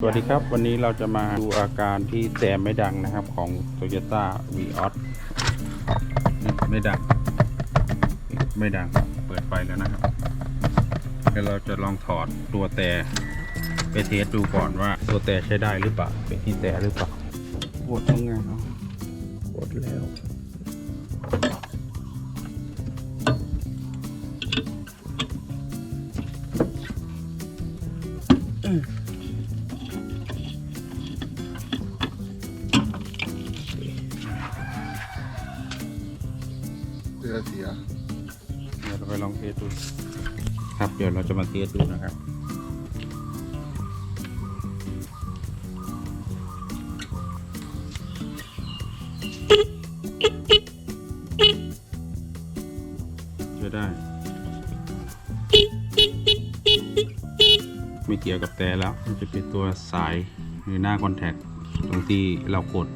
สวัสดีครับ วันนี้เราจะมาดูอาการที่แต่ไม่ดังนะครับของ Toyota v ีออสไม่ดัง ไม่ดังเปิดไฟแล้วนะครับเดี๋ยวเราจะลองถอดตัวแต่ไปเทสดูก่อนว่าตัวแต่ใช้ได้หรือเปล่า เป็นที่แต่หรือเปล่าปวดตรงไงเนาะปวดแล้ว เรือเสีย เดี๋ยวเราไปลองเทสดูครับ เดี๋ยวเราจะมาเทสดูนะครับ จะได้ ไม่เกี่ยวกับแต่แล้ว มันจะเป็นตัวสายหรือหน้าคอนแทคตรงที่เรากด